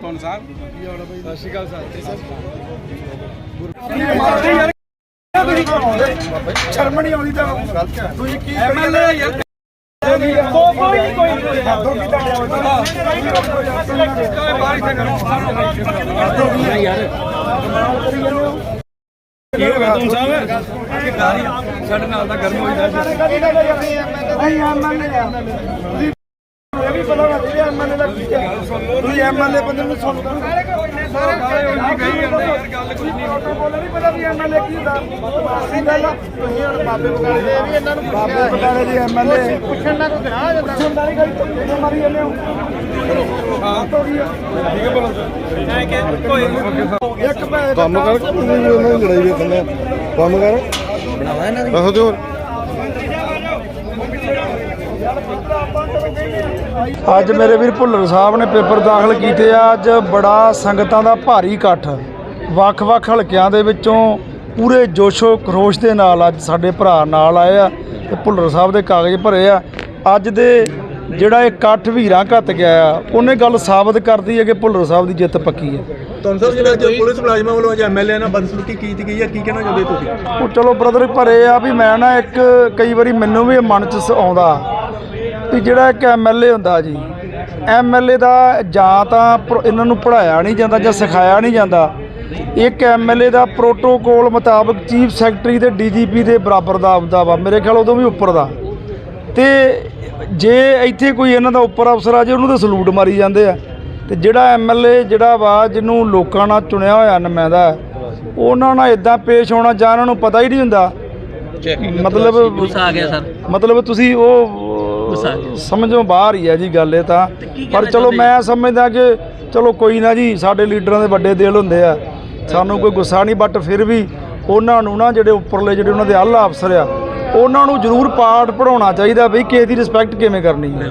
ਕੌਣ ਸਾਹਿਬ? ਸਤਿ ਸ਼੍ਰੀ ਅਕਾਲ ਸਰ ਸ਼ਰਮ ਨਹੀਂ ਆਉਂਦੀ ਤਾਂ ਤੁਸੀਂ ਕੀ ਐਮਐਲਏ ਯਾਰ ਕੋਈ ਕੋਈ ਕੋਈ ਹੱਦੋਂ ਕੀ ਤਾਂ ਕੀ ਹੋ ਗਿਆ ਤੁਮ ਸਾਹਿਬ? ਸਾਡੇ ਨਾਲ ਤਾਂ ਗਰਮ ਹੋਈ ਜਾ। ਨਹੀਂ ਐਮਐਲਏ ਆ ਤੁਸੀਂ ਇਹ ਵੀ ਪਤਾ ਨਾ ਜਿਹੜੇ ਐਮਐਲਏ ਦਾ ਕੀ ਹੈ ਤੁਸੀਂ ਐਮਐਲਏ ਬੰਦੇ ਨੂੰ ਸੁਣਦਾ ਗੱਲ ਕੁਝ ਨਹੀਂ ਬੋਲੇ ਨਹੀਂ ਪਤਾ ਵੀ ਐਮਐਲਏ ਕੀ ਹੁੰਦਾ ਅਸੀਂ ਗੱਲ ਤੁਸੀਂ ਹੁਣ ਬਾਬੇ ਬਗਾਲੇ ਦੇ ਵੀ ਇਹਨਾਂ ਨੂੰ ਬਾਬੇ ਬਗਾਲੇ ਦੀ ਐਮਐਲਏ ਪੁੱਛਣ ਨਾ ਕੋਈ ਗਨਾਹ ਜਾਂਦਾ ਪੁੱਛਣ ਦਾ ਨਹੀਂ ਕੋਈ ਧੱਕੇ ਮਾਰੀ ਜਾਂਦੇ ਹੋ ਹਾਂ ਤੋਂ ਕੀ ਇੱਕ ਭੈ ਕੰਮ ਕਰ। ਤੂੰ ਵੀ ਉਹਨਾਂ ਦੀ। ਲੜਾਈ ਵੇਖਣਾ ਕੰਮ ਕਰ ਬਣਾਵਾ ਇਹਨਾਂ ਦੀ ਆਹੋ ਤੇ ਹੋਰ ਅੱਜ ਮੇਰੇ ਵੀਰ ਭੁੱਲਰ ਸਾਹਿਬ ਨੇ ਪੇਪਰ ਦਾਖਲ ਕੀਤੇ ਆ। ਅੱਜ ਬੜਾ ਸੰਗਤਾਂ ਦਾ ਭਾਰੀ ਇਕੱਠ। ਵੱਖ-ਵੱਖ ਹਲਕਿਆਂ ਦੇ ਵਿੱਚੋਂ ਪੂਰੇ ਜੋਸ਼ੋ ਖਰੋਸ਼ ਦੇ ਨਾਲ ਅੱਜ ਸਾਡੇ ਭਰਾ ਨਾਲ ਆਏ ਆ ਤੇ ਭੁੱਲਰ ਸਾਹਿਬ ਦੇ ਕਾਗਜ਼ ਭਰੇ ਆ। ਅੱਜ ਦੇ ਜਿਹੜਾ ਇਹ ਇਕੱਠ ਵੀਰਾਂ ਘੱਤ ਗਿਆ ਆ ਉਹਨੇ ਗੱਲ ਸਾਬਤ ਕਰਦੀ ਹੈ ਕਿ ਭੁੱਲਰ ਸਾਹਿਬ ਦੀ ਜਿੱਤ ਪੱਕੀ ਹੈ। ਤੁਹਾਨੂੰ ਸਰ ਜਿਹੜਾ ਜੋ ਪੁਲਿਸ ਮੁਲਾਜ਼ਮਾਂ ਵੱਲੋਂ ਅੱਜ ਐਮਐਲਏ ਨਾਲ ਬਦਸਲੂਕੀ ਕੀਤੀ ਗਈ ਹੈ ਕੀ ਕਹਿਣਾ ਚਾਹੁੰਦੇ ਤੁਸੀਂ? ਉਹ ਚਲੋ ਬ੍ਰਦਰ ਭਰੇ ਆ ਵੀ ਮੈਂ ਨਾ ਇੱਕ ਕਈ ਵਾਰੀ ਮੈਨੂੰ ਵੀ ਮਨ ਚ ਆਉਂਦਾ। ਵੀ ਜਿਹੜਾ ਇੱਕ ਐਮਐਲਏ ਹੁੰਦਾ ਜੀ ਐਮਐਲਏ ਦਾ ਜਾਂ ਤਾਂ ਇਹਨਾਂ ਨੂੰ ਪੜਾਇਆ ਨਹੀਂ ਜਾਂਦਾ ਜਾਂ ਸਿਖਾਇਆ ਨਹੀਂ ਜਾਂਦਾ। ਇੱਕ ਐਮਐਲਏ ਦਾ ਪ੍ਰੋਟੋਕੋਲ ਮੁਤਾਬਕ ਚੀਫ ਸੈਕਟਰੀ ਤੇ ਡੀਜੀਪੀ ਦੇ ਬਰਾਬਰ ਦਾ ਆਉਂਦਾ ਵਾ ਮੇਰੇ ਖਿਆਲ ਉਦੋਂ ਵੀ ਉੱਪਰ ਦਾ। ਤੇ ਜੇ ਇੱਥੇ ਕੋਈ ਇਹਨਾਂ ਦਾ ਉੱਪਰ ਅਫਸਰ ਆ ਜੇ ਉਹਨੂੰ ਤਾਂ ਸਲੂਟ ਮਾਰੀ ਜਾਂਦੇ ਆ। ਤੇ ਜਿਹੜਾ ਐਮਐਲਏ ਜਿਹੜਾ ਵਾ ਜਿਹਨੂੰ ਲੋਕਾਂ ਨਾਲ ਚੁਣਿਆ ਹੋਇਆ ਨੁਮਾਇੰਦਾ ਉਹਨਾਂ ਨਾਲ ਇਦਾਂ ਪੇਸ਼ ਹੋਣਾ ਜਾਂ ਉਹਨਾਂ ਨੂੰ ਪਤਾ ਹੀ ਨਹੀਂ ਹੁੰਦਾ। ਮਤਲਬ ਗੁੱਸਾ ਆ ਗਿਆ ਸਰ। ਮਤਲਬ ਤੁਸੀਂ ਉਹ ਸਮਝੋਂ ਬਾਹਰ ਹੀ ਹੈ ਜੀ ਗੱਲ ਇਹ ਤਾਂ। ਪਰ ਚਲੋ ਮੈਂ ਸਮਝਦਾ ਕਿ ਚਲੋ ਕੋਈ ਨਾ ਜੀ ਸਾਡੇ ਲੀਡਰਾਂ ਦੇ ਵੱਡੇ ਦਿਲ ਹੁੰਦੇ ਆ। ਸਾਨੂੰ ਕੋਈ ਗੁੱਸਾ ਨਹੀਂ ਬਟ ਫਿਰ ਵੀ ਉਹਨਾਂ ਨੂੰ ਨਾ ਜਿਹੜੇ ਉੱਪਰਲੇ ਜਿਹੜੇ ਉਹਨਾਂ ਦੇ ਆਲਾ ਅਫਸਰ ਆ ਉਹਨਾਂ ਨੂੰ ਜ਼ਰੂਰ ਪਾਠ ਪੜਾਉਣਾ ਚਾਹੀਦਾ ਵੀ ਕਿਸੇ ਦੀ ਰਿਸਪੈਕਟ ਕਿਵੇਂ ਕਰਨੀ ਹੈ।